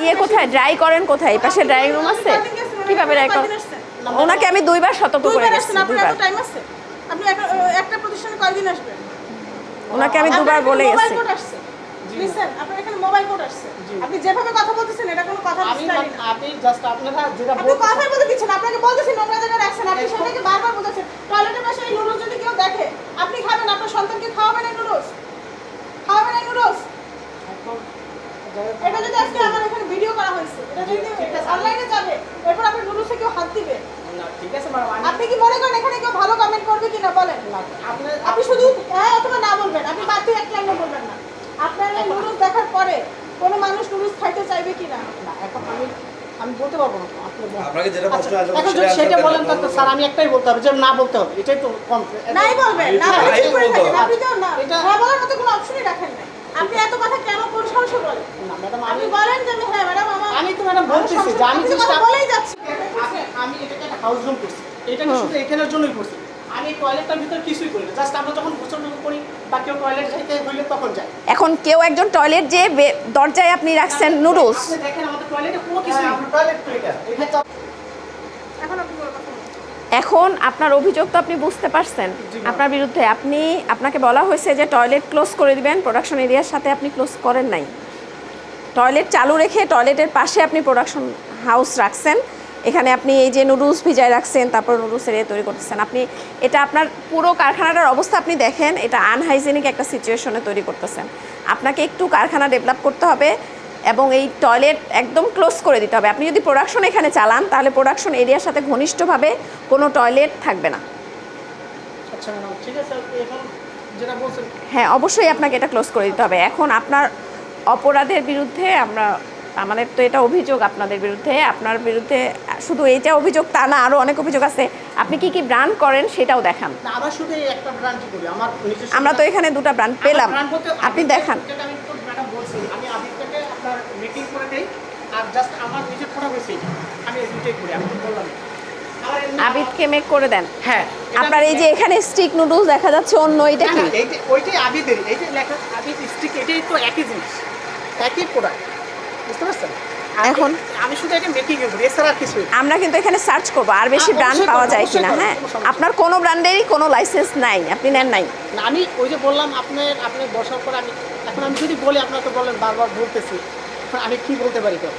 ইয়ে কোথায়? ড্রাই করেন কোথায়? এই পাশে ড্রাইং রুম আছে? কীভাবে ড্রাই করেন ওনাকে আমি দুইবার সতর্ক করে দুইবার গেছি আসছেন আপনার দুইবার। এত টাইম আছে। আপনি একটা- একটা প্রতিষ্ঠানে কয়দিন আসবেন? ওনাকে আমি দুবার বলে এখানে মোবাইল গেছি। কোড আসছে। লিসেন আপনার এখানে মোবাইল কোড আসছে। আপনি যেভাবে কথা বলতেছেন এটা কোনো কথা আমি আপনি জাস্ট আপনারা যেটা আপনি বলতেছেন কথাই বলতে দিচ্ছেন আপনাকে বলতেছি নোংরা জায়গায় রাখছেন আপনি সেটাকে বারবার বলতেছেন। টয়লেটের পাশে এই নুডলস যদি কেউ দেখে আপনি খাবেন আপনার সন্তানকে খাওয়াবেন এই নুডলস খাওয়াবেন এই নুডলস এটা যদি আজকে আমার করা হয়েছে। এটা যদি অনলাইনে যাবে এরপর আপনি নুডলসে কেউ হাত দিবে। ঠিক আছে আমি আপনি কি মনে করেন এখানে কেউ ভালো কমেন্ট করবে কিনা বলেন? আপনি আপনি শুধু হ্যাঁ অথবা না বলবেন আপনি বাড়তি এক লাইনও বলবেন না। আপনার নুডলস দেখার পরে কোনো মানুষ নুডলস খাইতে চাইবে কিনা? না, এখন আমি আমি বলতে পারব না আপনাকে যেটা প্রশ্ন আচ্ছা, আসবে এখন সেটা যদি সেটা বলেন তো স্যার আমি একটাই বলতে হবে যে না বলতে হবে এটাই তো কমপ্লিট নাই বলবেন না বলতে হবে। আপনি তো না এটা- হ্যাঁ বলার মতো কোনো অপশনই রাখেন না আপনি এত কথা কেন কোন সাহসে বলেন। না ম্যাডাম আপনি আমি বলেন যে হ্যাঁ ম্যাডাম আমি তো ম্যাডাম বলতেছি যে আমি চেষ্টা বলেই যাচ্ছি। আমি- আমি এটাকে একটা হাউস রুম করছি। এটাকে শুধু এখানের জন্যই করছি। আমি টয়লেটটার ভিতরে কিছুই করি না। জাস্ট আমরা যখন গোসল করি বা কেউ টয়লেট যাইতে হইলে তখন যাই এখন কেউ একজন টয়লেট যে বে- দরজায় আপনি রাখছেন নুডলস আপনি দেখেন আমাদের টয়লেটে কোনো কিছুই টয়লেট তো এটা এখানে আপনি এখন আপনার অভিযোগ তো আপনি বুঝতে পারছেন। আপনার বিরুদ্ধে আপনি আপনাকে বলা হয়েছে যে টয়লেট ক্লোজ করে দিবেন। প্রোডাকশন এরিয়ার সাথে আপনি ক্লোজ করেন নাই। টয়লেট চালু রেখে টয়লেটের পাশে আপনি প্রোডাকশন হাউস রাখছেন। এখানে আপনি এই যে নুডলস ভিজায় রাখছেন তারপর নুডলস এরিয়া তৈরি করতেছেন। আপনি এটা আপনার পুরো কারখানাটার অবস্থা আপনি দেখেন এটা আনহাইজেনিক একটা সিচুয়েশনে তৈরি করতেছেন। আপনাকে একটু কারখানা ডেভেলপ করতে হবে এবং এই টয়লেট একদম ক্লোজ করে দিতে হবে। আপনি যদি প্রোডাকশন এখানে চালান তাহলে প্রোডাকশন এরিয়ার সাথে ঘনিষ্ঠভাবে কোনো টয়লেট থাকবে না। আচ্ছা হ্যাঁ অবশ্যই আপনাকে এটা ক্লোজ করে দিতে হবে। এখন আপনার অপরাধের বিরুদ্ধে আমরা আমাদের তো এটা অভিযোগ আপনাদের বিরুদ্ধে আপনার বিরুদ্ধে শুধু এইটা অভিযোগ তা না আরও অনেক অভিযোগ আছে। আপনি কি কি ব্র্যান্ড করেন সেটাও দেখান। আমার তো এখানে দুটো ব্র্যান্ড পেলাম। আপনি দেখান। আবিদকে মেক করে দেন। হ্যাঁ আপনার এই যে এখানে স্টিক নুডলস দেখা যাচ্ছে অন্য এটা কি? ওইটাই আবিদের এই যে লেখা আবিদ স্টিক এটাই তো একই জিনিস। একই প্রোডাক্ট বুঝতে পারছেন এখন? আমি শুধু এটা মেকিং করি এছাড়া আর কিছুই। আমরা কিন্তু এখানে সার্চ করব আর বেশি ব্র্যান্ড পাওয়া যায় কিনা হ্যাঁ আপনার কোনো ব্র্যান্ডেরই কোনো লাইসেন্স নাই আপনি নেন নাই না, আমি ওই যে বললাম আপনার আপনি বসার পর আমি এখন আমি যদি বলি আপনার তো বলেন বারবার বলতেছি এখন আমি কি বলতে পারি তো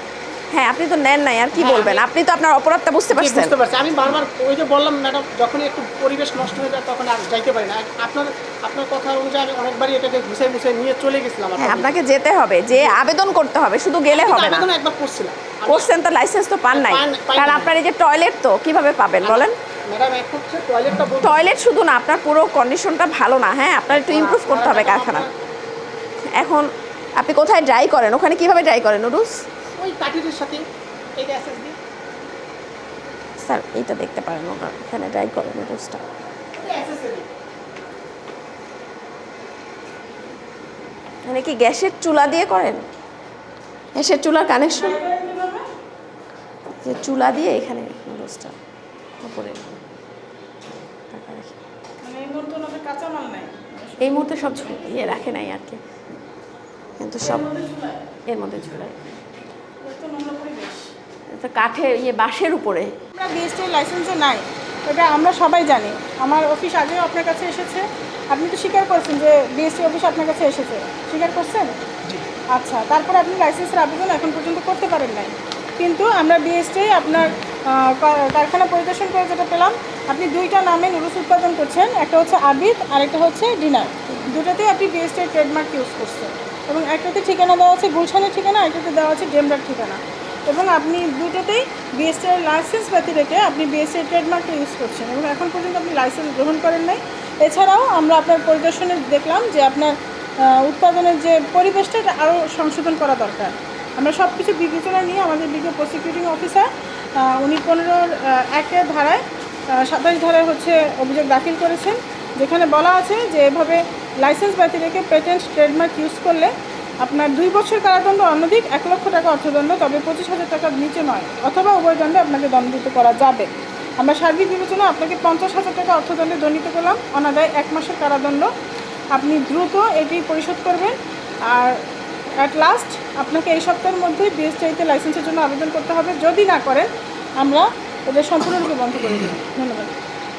হ্যাঁ আপনি তো নেন নাই আর কি হ্যাঁ, বলবেন? আপনি তো আপনার অপরাধটা বুঝতে পারছেন বুঝতে পারছি। আমি বারবার ওই যে বললাম ম্যাডাম যখনই একটু পরিবেশ নষ্ট হয়ে যায় তখন আর যাইতে পারি না। আপনার আপনার কথা অনুযায়ী আমি অনেকবারই এটাকে ঘুষে ঘুষে নিয়ে চলে গেছিলাম হ্যাঁ আপনাকে যেতে হবে যে আবেদন করতে হবে শুধু গেলে হবে না। আবেদন একবার করছিলাম। করছেন তো লাইসেন্স তো পান নাই। পান- পাই কারণ আপনার এই যে টয়লেট তো কীভাবে পাবেন বলেন? টয়লেট শুধু না আপনার পুরো কন্ডিশনটা ভালো না হ্যাঁ? আপনার একটু ইমপ্রুভ করতে হবে কারখানা। এখন আপনি কোথায় ড্রাই করেন? ওখানে কীভাবে ড্রাই করেন নুডলস? ওই সাথে স্যার এইটা দেখতে পারেন ওনার এখানে ড্রাই করেন নুডলসটা মানে কি গ্যাসের চুলা দিয়ে করেন? গ্যাসের চুলার কানেকশন যে চুলা দিয়ে এখানে নুডলসটা উপরে। মানে এই মুহূর্তে সব ইয়ে রাখে নাই আর কি। কিন্তু সব এর মধ্যে ঝুলায়। তো নোংরা পরিবেশ। এটা কাঠে ইয়ে বাঁশের উপরে। আমরা বিএসটি লাইসেন্সও নাই। এটা আমরা সবাই জানি। আমার অফিস আগেও আপনার কাছে এসেছে। আপনি তো স্বীকার করছেন যে বিএসটি অফিস আপনার কাছে এসেছে। স্বীকার করছেন? আচ্ছা তারপর আপনি লাইসেন্সের আবেদন এখন পর্যন্ত করতে পারেন নাই। কিন্তু আমরা বিএসটি আপনার কারখানা পরিদর্শন করে যেটা পেলাম আপনি দুইটা নামে নুডলস উৎপাদন করছেন। একটা হচ্ছে আবিদ আর একটা হচ্ছে ডিনার। দুটাতেই আপনি বিএসটি ট্রেডমার্ক ইউজ করছেন। এবং একটাতে ঠিকানা দেওয়া আছে গুলশানের ঠিকানা, একটাতে দেওয়া আছে ডেমরার ঠিকানা। এবং আপনি দুটোতেই বিএসটিআর লাইসেন্স ব্যতি রেখে আপনি বিএসটিআর ট্রেডমার্কটা ইউজ করছেন এবং এখন পর্যন্ত আপনি লাইসেন্স গ্রহণ করেন নাই। এছাড়াও আমরা আপনার পরিদর্শনে দেখলাম যে আপনার উৎপাদনের যে পরিবেশটা আরও সংশোধন করা দরকার। আমরা সব কিছু বিবেচনা নিয়ে আমাদের বিজ্ঞ প্রসিকিউটিং অফিসার উনি পনেরোর একের ধারায় সাতাশ ধারায় হচ্ছে অভিযোগ দাখিল করেছেন, যেখানে বলা আছে যে এভাবে লাইসেন্স ব্যতি রেখে পেটেন্ট, ট্রেডমার্ক ইউজ করলে আপনার দুই বছর কারাদণ্ড, অনধিক এক লক্ষ টাকা অর্থদণ্ড, তবে পঁচিশ হাজার টাকার নিচে নয়, অথবা উভয় দণ্ডে আপনাকে দণ্ডিত করা যাবে। আমরা সার্বিক বিবেচনা আপনাকে পঞ্চাশ হাজার টাকা অর্থদণ্ডে দণ্ডিত করলাম। অনাদায় এক মাসের কারাদণ্ড। আপনি দ্রুত এটি পরিশোধ করবেন। আর অ্যাট লাস্ট আপনাকে এই সপ্তাহের মধ্যে বিএসটিআইতে লাইসেন্সের জন্য আবেদন করতে হবে। যদি না করেন, আমরা এটা সম্পূর্ণরূপে বন্ধ করে দেব। ধন্যবাদ।